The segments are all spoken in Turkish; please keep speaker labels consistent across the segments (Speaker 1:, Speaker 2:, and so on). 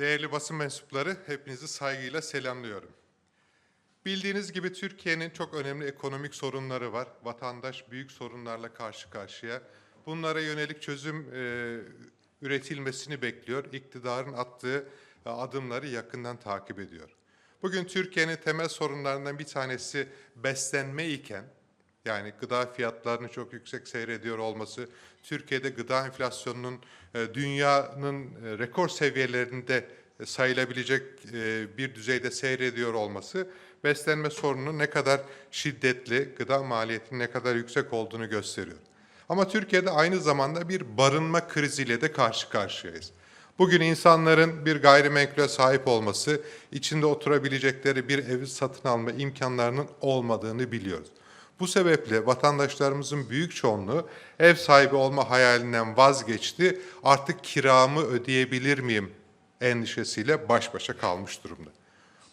Speaker 1: Değerli basın mensupları, hepinizi saygıyla selamlıyorum. Bildiğiniz gibi Türkiye'nin çok önemli ekonomik sorunları var. Vatandaş büyük sorunlarla karşı karşıya. Bunlara yönelik çözüm e, üretilmesini bekliyor. İktidarın attığı e, adımları yakından takip ediyor. Bugün Türkiye'nin temel sorunlarından bir tanesi beslenme iken, yani gıda fiyatlarının çok yüksek seyrediyor olması, Türkiye'de gıda enflasyonunun e, dünyanın e, rekor seviyelerinde e, sayılabilecek bir düzeyde seyrediyor olması, beslenme sorununun ne kadar şiddetli, gıda maliyetinin ne kadar yüksek olduğunu gösteriyor. Ama Türkiye'de aynı zamanda bir barınma kriziyle de karşı karşıyayız. Bugün insanların bir gayrimenkule sahip olması, içinde oturabilecekleri bir evi satın alma imkanlarının olmadığını biliyoruz. Bu sebeple vatandaşlarımızın büyük çoğunluğu ev sahibi olma hayalinden vazgeçti. Artık kiramı ödeyebilir miyim endişesiyle baş başa kalmış durumda.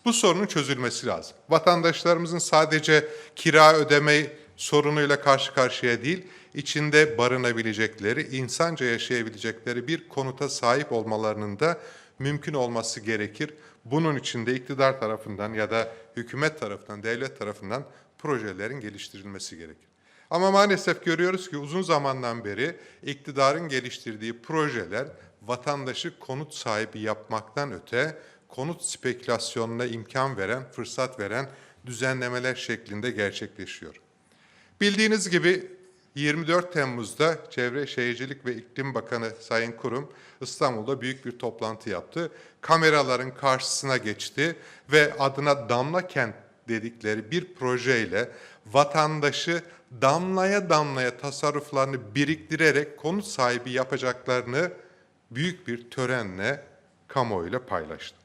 Speaker 1: Bu sorunun çözülmesi lazım. Vatandaşlarımızın sadece kira ödeme sorunuyla karşı karşıya değil, içinde barınabilecekleri, insanca yaşayabilecekleri bir konuta sahip olmalarının da mümkün olması gerekir. Bunun için de iktidar tarafından ya da hükümet tarafından, devlet tarafından projelerin geliştirilmesi gerekir. Ama maalesef görüyoruz ki uzun zamandan beri iktidarın geliştirdiği projeler vatandaşı konut sahibi yapmaktan öte konut spekülasyonuna imkan veren, fırsat veren düzenlemeler şeklinde gerçekleşiyor. Bildiğiniz gibi 24 Temmuz'da Çevre Şehircilik ve İklim Bakanı Sayın Kurum İstanbul'da büyük bir toplantı yaptı. Kameraların karşısına geçti ve adına Damla Kent dedikleri bir projeyle vatandaşı damlaya damlaya tasarruflarını biriktirerek konut sahibi yapacaklarını büyük bir törenle kamuoyuyla paylaştı.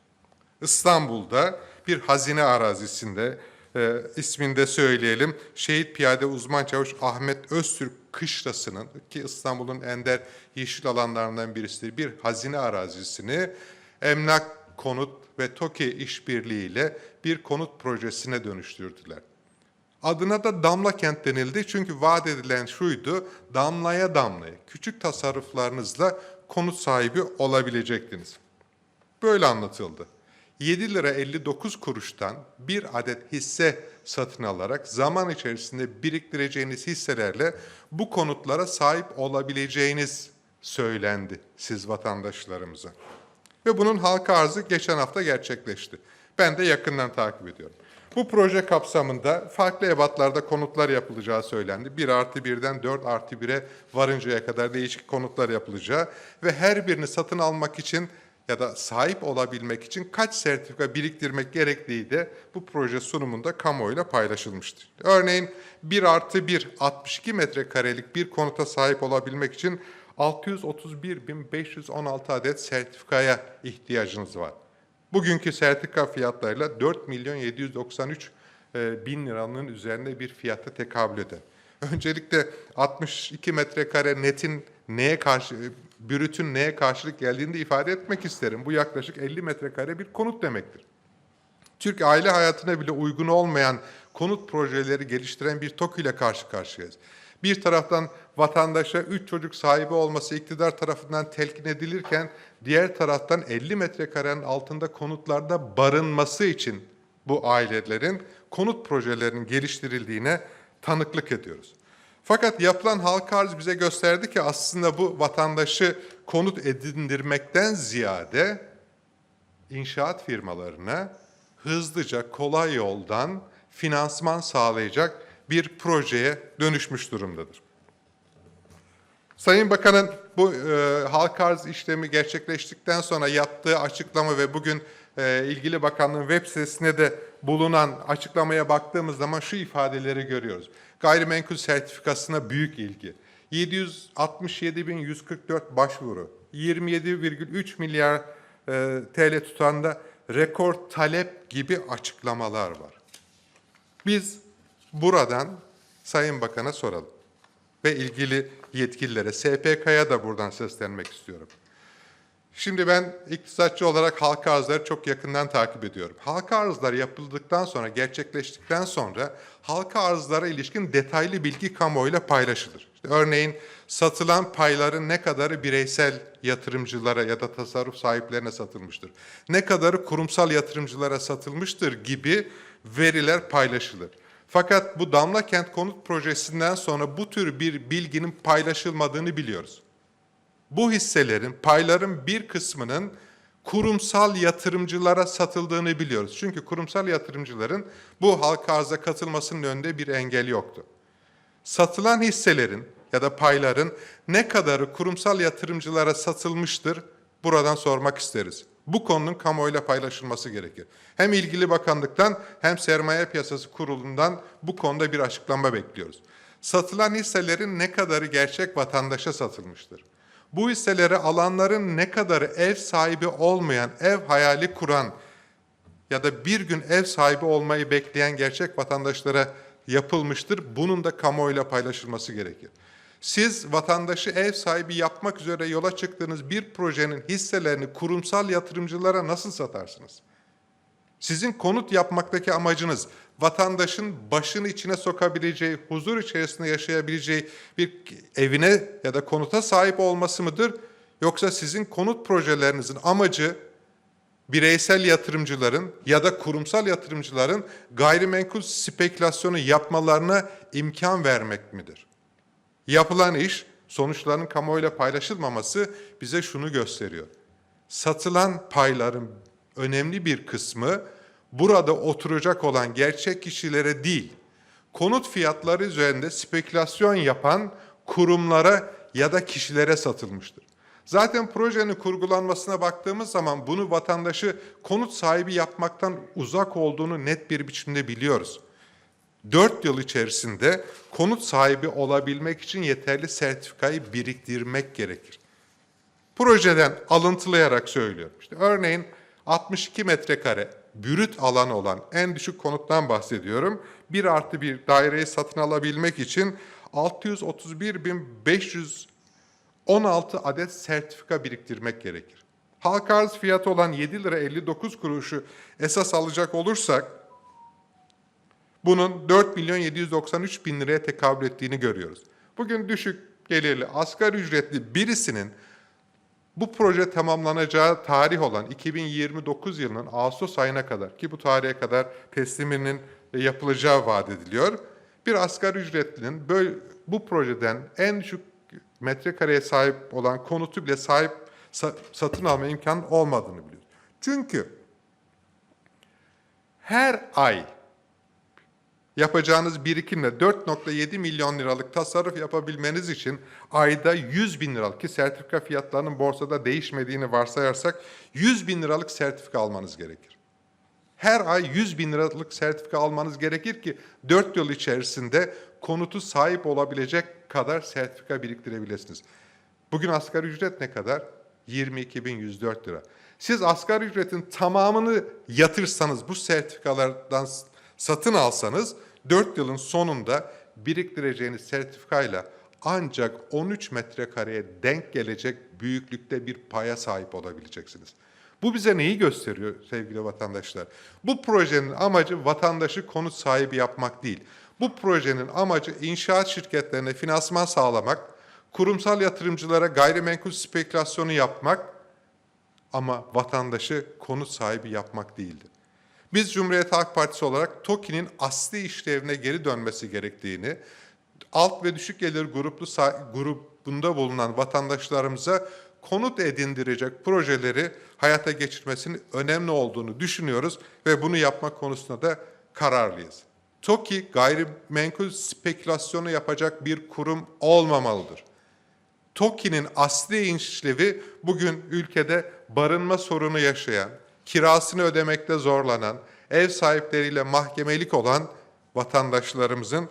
Speaker 1: İstanbul'da bir hazine arazisinde e, ismini de söyleyelim. Şehit Piyade Uzman Çavuş Ahmet Öztürk Kışlası'nın ki İstanbul'un ender yeşil alanlarından birisidir bir hazine arazisini emlak konut ve TOKİ işbirliğiyle bir konut projesine dönüştürdüler. Adına da Damla Kent denildi çünkü vaat edilen şuydu, damlaya damlaya küçük tasarruflarınızla konut sahibi olabilecektiniz. Böyle anlatıldı. 7 lira 59 kuruştan bir adet hisse satın alarak zaman içerisinde biriktireceğiniz hisselerle bu konutlara sahip olabileceğiniz söylendi siz vatandaşlarımıza. Ve bunun halka arzı geçen hafta gerçekleşti. Ben de yakından takip ediyorum. Bu proje kapsamında farklı ebatlarda konutlar yapılacağı söylendi. 1 artı 1'den 4 artı 1'e varıncaya kadar değişik konutlar yapılacağı ve her birini satın almak için ya da sahip olabilmek için kaç sertifika biriktirmek gerektiği de bu proje sunumunda kamuoyuyla paylaşılmıştır. Örneğin 1 artı 1, 62 metrekarelik bir konuta sahip olabilmek için 631.516 adet sertifikaya ihtiyacınız var. Bugünkü sertifika fiyatlarıyla 4 milyon 793 e, bin liranın üzerinde bir fiyata tekabül eder. Öncelikle 62 metrekare netin neye karşı, bürütün neye karşılık geldiğini de ifade etmek isterim. Bu yaklaşık 50 metrekare bir konut demektir. Türk aile hayatına bile uygun olmayan konut projeleri geliştiren bir TOKİ ile karşı karşıyayız. Bir taraftan vatandaşa 3 çocuk sahibi olması iktidar tarafından telkin edilirken diğer taraftan 50 metrekarenin altında konutlarda barınması için bu ailelerin konut projelerinin geliştirildiğine tanıklık ediyoruz. Fakat yapılan halka arz bize gösterdi ki aslında bu vatandaşı konut edindirmekten ziyade inşaat firmalarına hızlıca, kolay yoldan finansman sağlayacak bir projeye dönüşmüş durumdadır. Sayın Bakan'ın bu e, halka arz işlemi gerçekleştikten sonra yaptığı açıklama ve bugün e, ilgili bakanlığın web sitesine de bulunan açıklamaya baktığımız zaman şu ifadeleri görüyoruz. Gayrimenkul sertifikasına büyük ilgi. 767.144 başvuru, 27,3 milyar e, TL tutanda rekor talep gibi açıklamalar var. Biz buradan Sayın Bakan'a soralım ve ilgili yetkililere, SPK'ya da buradan seslenmek istiyorum. Şimdi ben iktisatçı olarak halka arzları çok yakından takip ediyorum. Halka arzlar yapıldıktan sonra, gerçekleştikten sonra halka arzlara ilişkin detaylı bilgi kamuoyuyla paylaşılır. İşte örneğin satılan payların ne kadarı bireysel yatırımcılara ya da tasarruf sahiplerine satılmıştır, ne kadarı kurumsal yatırımcılara satılmıştır gibi veriler paylaşılır. Fakat bu Damla Kent Konut Projesi'nden sonra bu tür bir bilginin paylaşılmadığını biliyoruz bu hisselerin, payların bir kısmının kurumsal yatırımcılara satıldığını biliyoruz. Çünkü kurumsal yatırımcıların bu halka arza katılmasının önünde bir engel yoktu. Satılan hisselerin ya da payların ne kadarı kurumsal yatırımcılara satılmıştır buradan sormak isteriz. Bu konunun kamuoyuyla paylaşılması gerekir. Hem ilgili bakanlıktan hem sermaye piyasası kurulundan bu konuda bir açıklama bekliyoruz. Satılan hisselerin ne kadarı gerçek vatandaşa satılmıştır? Bu hisseleri alanların ne kadarı ev sahibi olmayan, ev hayali kuran ya da bir gün ev sahibi olmayı bekleyen gerçek vatandaşlara yapılmıştır. Bunun da kamuoyuyla paylaşılması gerekir. Siz vatandaşı ev sahibi yapmak üzere yola çıktığınız bir projenin hisselerini kurumsal yatırımcılara nasıl satarsınız? Sizin konut yapmaktaki amacınız vatandaşın başını içine sokabileceği, huzur içerisinde yaşayabileceği bir evine ya da konuta sahip olması mıdır? Yoksa sizin konut projelerinizin amacı bireysel yatırımcıların ya da kurumsal yatırımcıların gayrimenkul spekülasyonu yapmalarına imkan vermek midir? Yapılan iş sonuçların kamuoyuyla paylaşılmaması bize şunu gösteriyor. Satılan payların önemli bir kısmı burada oturacak olan gerçek kişilere değil, konut fiyatları üzerinde spekülasyon yapan kurumlara ya da kişilere satılmıştır. Zaten projenin kurgulanmasına baktığımız zaman bunu vatandaşı konut sahibi yapmaktan uzak olduğunu net bir biçimde biliyoruz. 4 yıl içerisinde konut sahibi olabilmek için yeterli sertifikayı biriktirmek gerekir. Projeden alıntılayarak söylüyorum. İşte örneğin 62 metrekare bürüt alanı olan en düşük konuttan bahsediyorum. Bir artı bir daireyi satın alabilmek için 631.516 adet sertifika biriktirmek gerekir. Halka arz fiyatı olan 7 lira 59 kuruşu esas alacak olursak bunun 4 milyon 793 bin liraya tekabül ettiğini görüyoruz. Bugün düşük gelirli asgari ücretli birisinin bu proje tamamlanacağı tarih olan 2029 yılının Ağustos ayına kadar ki bu tarihe kadar tesliminin yapılacağı vaat ediliyor. Bir asgari ücretlinin böyle, bu projeden en düşük metrekareye sahip olan konutu bile sahip sa- satın alma imkanı olmadığını biliyoruz. Çünkü her ay yapacağınız birikimle 4.7 milyon liralık tasarruf yapabilmeniz için ayda 100 bin liralık ki sertifika fiyatlarının borsada değişmediğini varsayarsak 100 bin liralık sertifika almanız gerekir. Her ay 100 bin liralık sertifika almanız gerekir ki 4 yıl içerisinde konutu sahip olabilecek kadar sertifika biriktirebilirsiniz. Bugün asgari ücret ne kadar? 22.104 lira. Siz asgari ücretin tamamını yatırsanız bu sertifikalardan satın alsanız 4 yılın sonunda biriktireceğiniz sertifikayla ancak 13 metrekareye denk gelecek büyüklükte bir paya sahip olabileceksiniz. Bu bize neyi gösteriyor sevgili vatandaşlar? Bu projenin amacı vatandaşı konut sahibi yapmak değil. Bu projenin amacı inşaat şirketlerine finansman sağlamak, kurumsal yatırımcılara gayrimenkul spekülasyonu yapmak ama vatandaşı konut sahibi yapmak değildir. Biz Cumhuriyet Halk Partisi olarak TOKİ'nin asli işlevine geri dönmesi gerektiğini, alt ve düşük gelir gruplu grubunda bulunan vatandaşlarımıza konut edindirecek projeleri hayata geçirmesinin önemli olduğunu düşünüyoruz ve bunu yapmak konusunda da kararlıyız. TOKİ gayrimenkul spekülasyonu yapacak bir kurum olmamalıdır. TOKİ'nin asli işlevi bugün ülkede barınma sorunu yaşayan, kirasını ödemekte zorlanan, ev sahipleriyle mahkemelik olan vatandaşlarımızın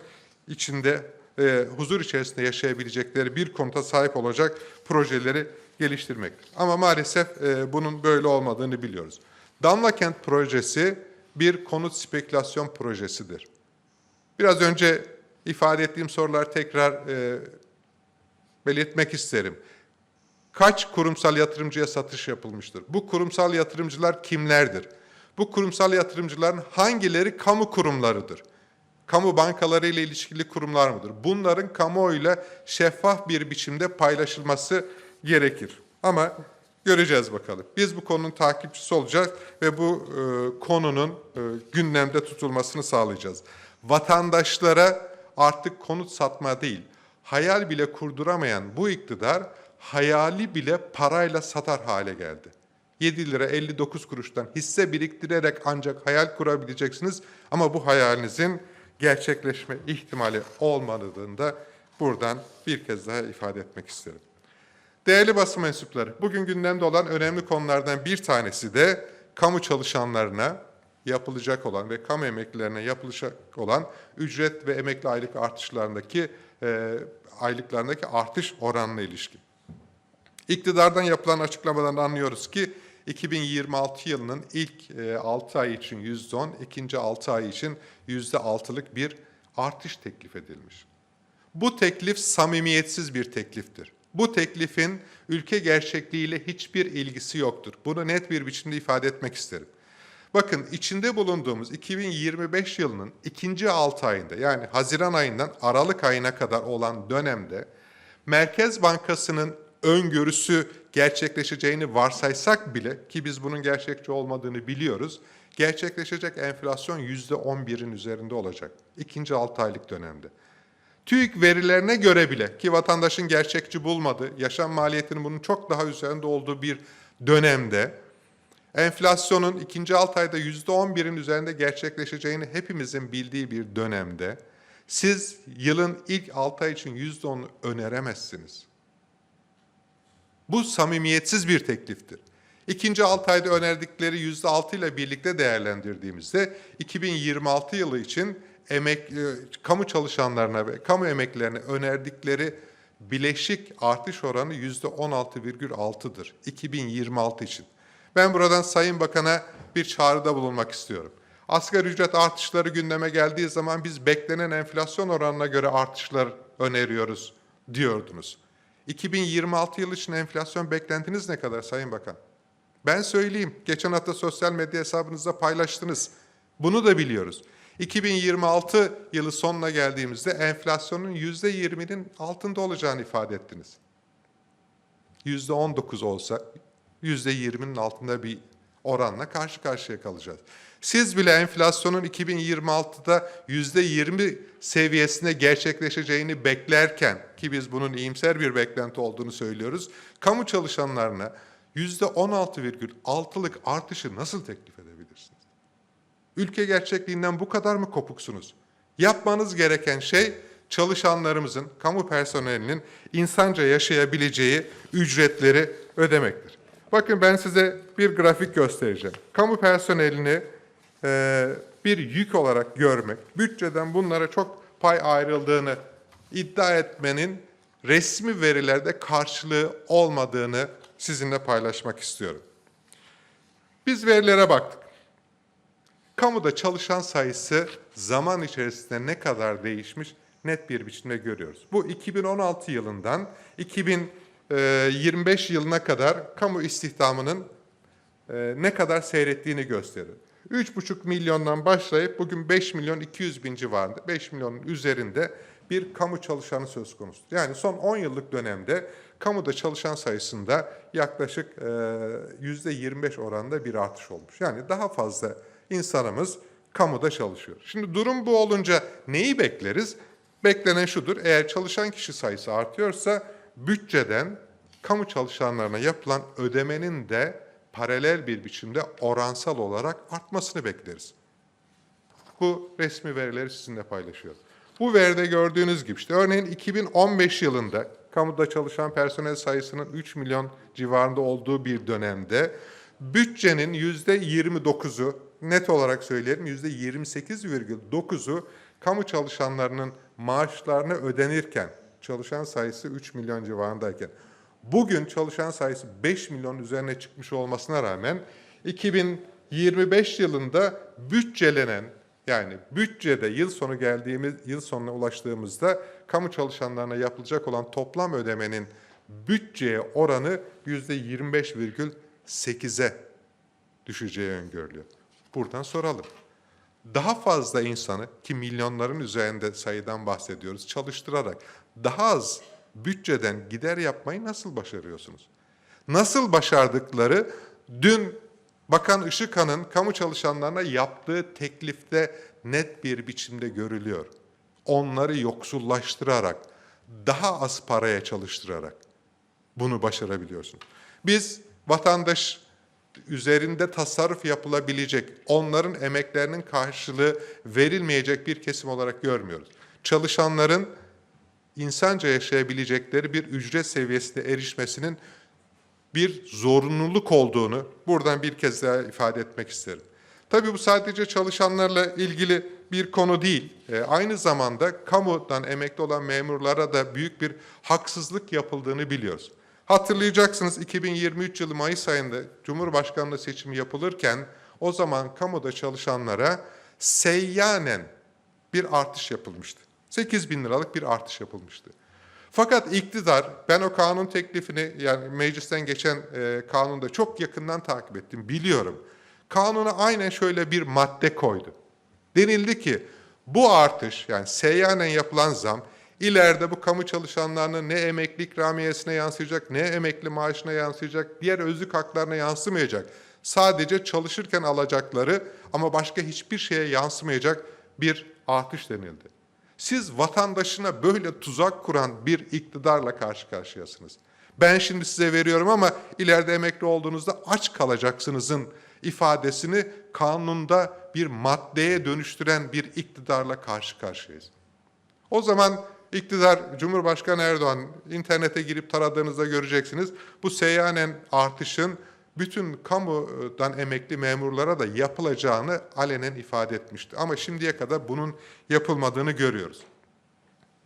Speaker 1: içinde e, huzur içerisinde yaşayabilecekleri bir konuta sahip olacak projeleri geliştirmektir. Ama maalesef e, bunun böyle olmadığını biliyoruz. Damla Kent projesi bir konut spekülasyon projesidir. Biraz önce ifade ettiğim sorular tekrar e, belirtmek isterim. Kaç kurumsal yatırımcıya satış yapılmıştır? Bu kurumsal yatırımcılar kimlerdir? Bu kurumsal yatırımcıların hangileri kamu kurumlarıdır? Kamu bankaları ile ilişkili kurumlar mıdır? Bunların kamuoyuyla şeffaf bir biçimde paylaşılması gerekir. Ama göreceğiz bakalım. Biz bu konunun takipçisi olacağız ve bu e, konunun e, gündemde tutulmasını sağlayacağız. Vatandaşlara artık konut satma değil, hayal bile kurduramayan bu iktidar hayali bile parayla satar hale geldi. 7 lira 59 kuruştan hisse biriktirerek ancak hayal kurabileceksiniz ama bu hayalinizin gerçekleşme ihtimali olmadığını da buradan bir kez daha ifade etmek isterim. Değerli basın mensupları, bugün gündemde olan önemli konulardan bir tanesi de kamu çalışanlarına yapılacak olan ve kamu emeklilerine yapılacak olan ücret ve emekli aylık artışlarındaki e, aylıklarındaki artış oranına ilişkin. İktidardan yapılan açıklamadan anlıyoruz ki 2026 yılının ilk 6 ay için %10, ikinci 6 ay için %6'lık bir artış teklif edilmiş. Bu teklif samimiyetsiz bir tekliftir. Bu teklifin ülke gerçekliğiyle hiçbir ilgisi yoktur. Bunu net bir biçimde ifade etmek isterim. Bakın içinde bulunduğumuz 2025 yılının ikinci 6 ayında yani Haziran ayından Aralık ayına kadar olan dönemde Merkez Bankası'nın öngörüsü gerçekleşeceğini varsaysak bile ki biz bunun gerçekçi olmadığını biliyoruz. Gerçekleşecek enflasyon %11'in üzerinde olacak ikinci 6 aylık dönemde. TÜİK verilerine göre bile ki vatandaşın gerçekçi bulmadığı, yaşam maliyetinin bunun çok daha üzerinde olduğu bir dönemde enflasyonun ikinci 6 ayda %11'in üzerinde gerçekleşeceğini hepimizin bildiği bir dönemde siz yılın ilk 6 ay için %10'u öneremezsiniz. Bu samimiyetsiz bir tekliftir. İkinci 6 ayda önerdikleri %6 ile birlikte değerlendirdiğimizde 2026 yılı için emek, e, kamu çalışanlarına ve kamu emeklilerine önerdikleri bileşik artış oranı %16,6'dır 2026 için. Ben buradan Sayın Bakan'a bir çağrıda bulunmak istiyorum. Asgari ücret artışları gündeme geldiği zaman biz beklenen enflasyon oranına göre artışlar öneriyoruz diyordunuz. 2026 yılı için enflasyon beklentiniz ne kadar Sayın Bakan? Ben söyleyeyim. Geçen hafta sosyal medya hesabınızda paylaştınız. Bunu da biliyoruz. 2026 yılı sonuna geldiğimizde enflasyonun %20'nin altında olacağını ifade ettiniz. %19 olsa %20'nin altında bir oranla karşı karşıya kalacağız. Siz bile enflasyonun 2026'da %20 seviyesinde gerçekleşeceğini beklerken ki biz bunun iyimser bir beklenti olduğunu söylüyoruz. Kamu çalışanlarına %16,6'lık artışı nasıl teklif edebilirsiniz? Ülke gerçekliğinden bu kadar mı kopuksunuz? Yapmanız gereken şey çalışanlarımızın, kamu personelinin insanca yaşayabileceği ücretleri ödemektir. Bakın ben size bir grafik göstereceğim. Kamu personelini e, bir yük olarak görmek, bütçeden bunlara çok pay ayrıldığını iddia etmenin resmi verilerde karşılığı olmadığını sizinle paylaşmak istiyorum. Biz verilere baktık. Kamuda çalışan sayısı zaman içerisinde ne kadar değişmiş net bir biçimde görüyoruz. Bu 2016 yılından 2025 yılına kadar kamu istihdamının e, ne kadar seyrettiğini gösterir. 3,5 milyondan başlayıp bugün 5 milyon 200 bin civarında, 5 milyonun üzerinde bir kamu çalışanı söz konusu. Yani son 10 yıllık dönemde kamuda çalışan sayısında yaklaşık e, yüzde 25 oranında bir artış olmuş. Yani daha fazla insanımız kamuda çalışıyor. Şimdi durum bu olunca neyi bekleriz? Beklenen şudur, eğer çalışan kişi sayısı artıyorsa bütçeden kamu çalışanlarına yapılan ödemenin de paralel bir biçimde oransal olarak artmasını bekleriz. Bu resmi verileri sizinle paylaşıyorum. Bu veride gördüğünüz gibi işte örneğin 2015 yılında kamuda çalışan personel sayısının 3 milyon civarında olduğu bir dönemde bütçenin yüzde 29'u net olarak söyleyelim yüzde 28,9'u kamu çalışanlarının maaşlarına ödenirken çalışan sayısı 3 milyon civarındayken bugün çalışan sayısı 5 milyon üzerine çıkmış olmasına rağmen 2025 yılında bütçelenen yani bütçede yıl sonu geldiğimiz yıl sonuna ulaştığımızda kamu çalışanlarına yapılacak olan toplam ödemenin bütçeye oranı yüzde 25,8'e düşeceği öngörülüyor. Buradan soralım. Daha fazla insanı ki milyonların üzerinde sayıdan bahsediyoruz çalıştırarak daha az bütçeden gider yapmayı nasıl başarıyorsunuz? Nasıl başardıkları dün Bakan Işıkhan'ın kamu çalışanlarına yaptığı teklifte net bir biçimde görülüyor. Onları yoksullaştırarak, daha az paraya çalıştırarak bunu başarabiliyorsun. Biz vatandaş üzerinde tasarruf yapılabilecek, onların emeklerinin karşılığı verilmeyecek bir kesim olarak görmüyoruz. Çalışanların insanca yaşayabilecekleri bir ücret seviyesine erişmesinin bir zorunluluk olduğunu buradan bir kez daha ifade etmek isterim. Tabii bu sadece çalışanlarla ilgili bir konu değil. E, aynı zamanda kamudan emekli olan memurlara da büyük bir haksızlık yapıldığını biliyoruz. Hatırlayacaksınız 2023 yılı Mayıs ayında Cumhurbaşkanlığı seçimi yapılırken o zaman kamuda çalışanlara seyyanen bir artış yapılmıştı. 8 bin liralık bir artış yapılmıştı. Fakat iktidar, ben o kanun teklifini yani meclisten geçen e, kanunda çok yakından takip ettim, biliyorum. Kanuna aynen şöyle bir madde koydu. Denildi ki bu artış yani seyyanen yapılan zam ileride bu kamu çalışanlarının ne emekli ikramiyesine yansıyacak, ne emekli maaşına yansıyacak, diğer özlük haklarına yansımayacak. Sadece çalışırken alacakları ama başka hiçbir şeye yansımayacak bir artış denildi. Siz vatandaşına böyle tuzak kuran bir iktidarla karşı karşıyasınız. Ben şimdi size veriyorum ama ileride emekli olduğunuzda aç kalacaksınızın ifadesini kanunda bir maddeye dönüştüren bir iktidarla karşı karşıyayız. O zaman iktidar Cumhurbaşkanı Erdoğan internete girip taradığınızda göreceksiniz. Bu seyyanen artışın bütün kamudan emekli memurlara da yapılacağını alenen ifade etmişti. Ama şimdiye kadar bunun yapılmadığını görüyoruz.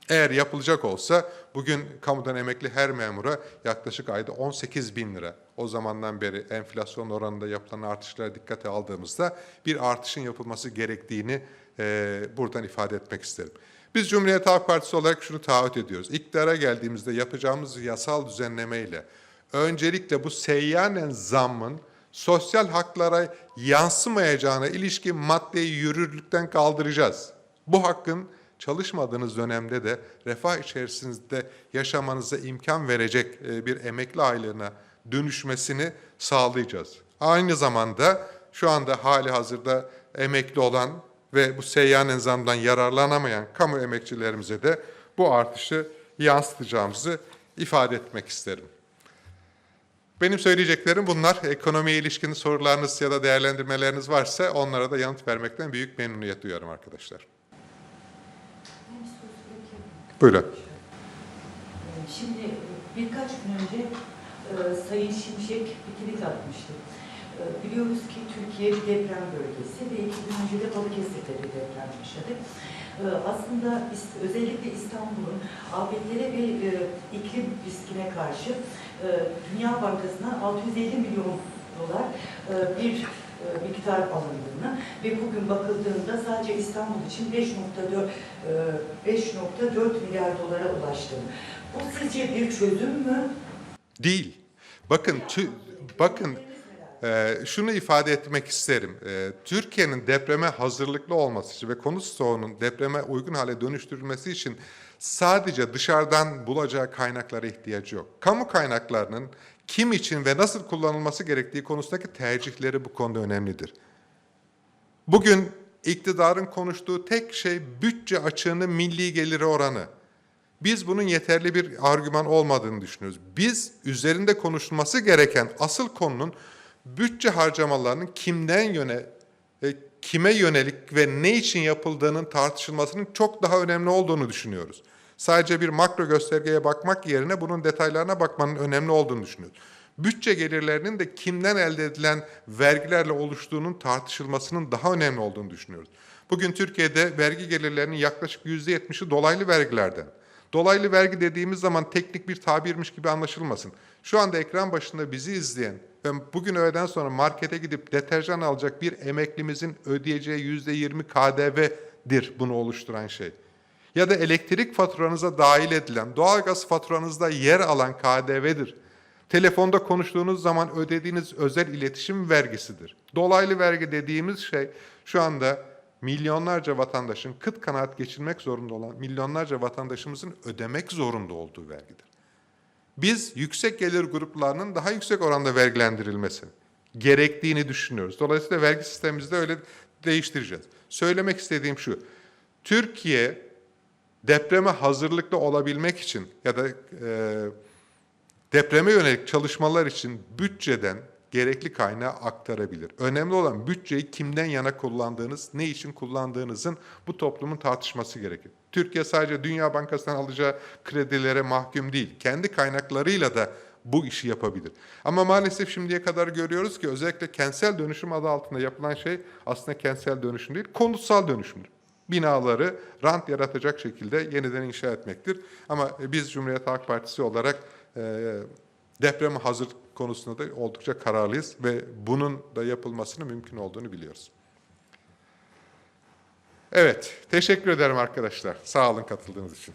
Speaker 1: Eğer yapılacak olsa bugün kamudan emekli her memura yaklaşık ayda 18 bin lira. O zamandan beri enflasyon oranında yapılan artışlara dikkate aldığımızda bir artışın yapılması gerektiğini e, buradan ifade etmek isterim. Biz Cumhuriyet Halk Partisi olarak şunu taahhüt ediyoruz. İktidara geldiğimizde yapacağımız yasal düzenlemeyle öncelikle bu seyyanen zammın sosyal haklara yansımayacağına ilişkin maddeyi yürürlükten kaldıracağız. Bu hakkın çalışmadığınız dönemde de refah içerisinde yaşamanıza imkan verecek e, bir emekli aylığına dönüşmesini sağlayacağız. Aynı zamanda şu anda hali hazırda emekli olan ve bu seyyanen zamdan yararlanamayan kamu emekçilerimize de bu artışı yansıtacağımızı ifade etmek isterim. Benim söyleyeceklerim bunlar. Ekonomiye ilişkin sorularınız ya da değerlendirmeleriniz varsa onlara da yanıt vermekten büyük memnuniyet duyuyorum arkadaşlar. Buyurun.
Speaker 2: Şimdi birkaç gün önce e, Sayın Şimşek bir tweet atmıştı. E, biliyoruz ki Türkiye bir deprem bölgesi ve iki gün önce de Balıkesir'de bir deprem yaşadı. E, aslında özellikle İstanbul'un afetlere ve e, iklim riskine karşı e, Dünya Bankası'na 650 milyon dolar e, bir miktar alındığını ve bugün bakıldığında sadece İstanbul için 5.4 e, 5.4 milyar dolara ulaştığını. Bu sizce bir çözüm mü?
Speaker 1: Değil. Bakın, bakın e, şunu ifade etmek isterim. E, Türkiye'nin depreme hazırlıklı olması için ve konut stoğunun depreme uygun hale dönüştürülmesi için sadece dışarıdan bulacağı kaynaklara ihtiyacı yok. Kamu kaynaklarının kim için ve nasıl kullanılması gerektiği konusundaki tercihleri bu konuda önemlidir. Bugün iktidarın konuştuğu tek şey bütçe açığının milli geliri oranı. Biz bunun yeterli bir argüman olmadığını düşünüyoruz. Biz üzerinde konuşulması gereken asıl konunun bütçe harcamalarının kimden yöne, e, kime yönelik ve ne için yapıldığının tartışılmasının çok daha önemli olduğunu düşünüyoruz. Sadece bir makro göstergeye bakmak yerine bunun detaylarına bakmanın önemli olduğunu düşünüyoruz. Bütçe gelirlerinin de kimden elde edilen vergilerle oluştuğunun tartışılmasının daha önemli olduğunu düşünüyoruz. Bugün Türkiye'de vergi gelirlerinin yaklaşık %70'i dolaylı vergilerden. Dolaylı vergi dediğimiz zaman teknik bir tabirmiş gibi anlaşılmasın. Şu anda ekran başında bizi izleyen ve bugün öğleden sonra markete gidip deterjan alacak bir emeklimizin ödeyeceği %20 KDV'dir bunu oluşturan şey. ya da elektrik faturanıza dahil edilen, doğalgaz faturanızda yer alan KDV'dir. Telefonda konuştuğunuz zaman ödediğiniz özel iletişim vergisidir. Dolaylı vergi dediğimiz şey şu anda milyonlarca vatandaşın kıt kanaat geçirmek zorunda olan milyonlarca vatandaşımızın ödemek zorunda olduğu vergidir. Biz yüksek gelir gruplarının daha yüksek oranda vergilendirilmesi gerektiğini düşünüyoruz. Dolayısıyla vergi sistemimizi de öyle değiştireceğiz. Söylemek istediğim şu. Türkiye depreme hazırlıklı olabilmek için ya da e, depreme yönelik çalışmalar için bütçeden gerekli kaynağı aktarabilir. Önemli olan bütçeyi kimden yana kullandığınız, ne için kullandığınızın bu toplumun tartışması gerekir. Türkiye sadece Dünya Bankası'ndan alacağı kredilere mahkum değil, kendi kaynaklarıyla da bu işi yapabilir. Ama maalesef şimdiye kadar görüyoruz ki özellikle kentsel dönüşüm adı altında yapılan şey aslında kentsel dönüşüm değil, konutsal dönüşümdür. Binaları rant yaratacak şekilde yeniden inşa etmektir. Ama biz Cumhuriyet Halk Partisi olarak e, depreme hazır konusunda da oldukça kararlıyız ve bunun da yapılmasının mümkün olduğunu biliyoruz. Evet, teşekkür ederim arkadaşlar. Sağ olun katıldığınız için.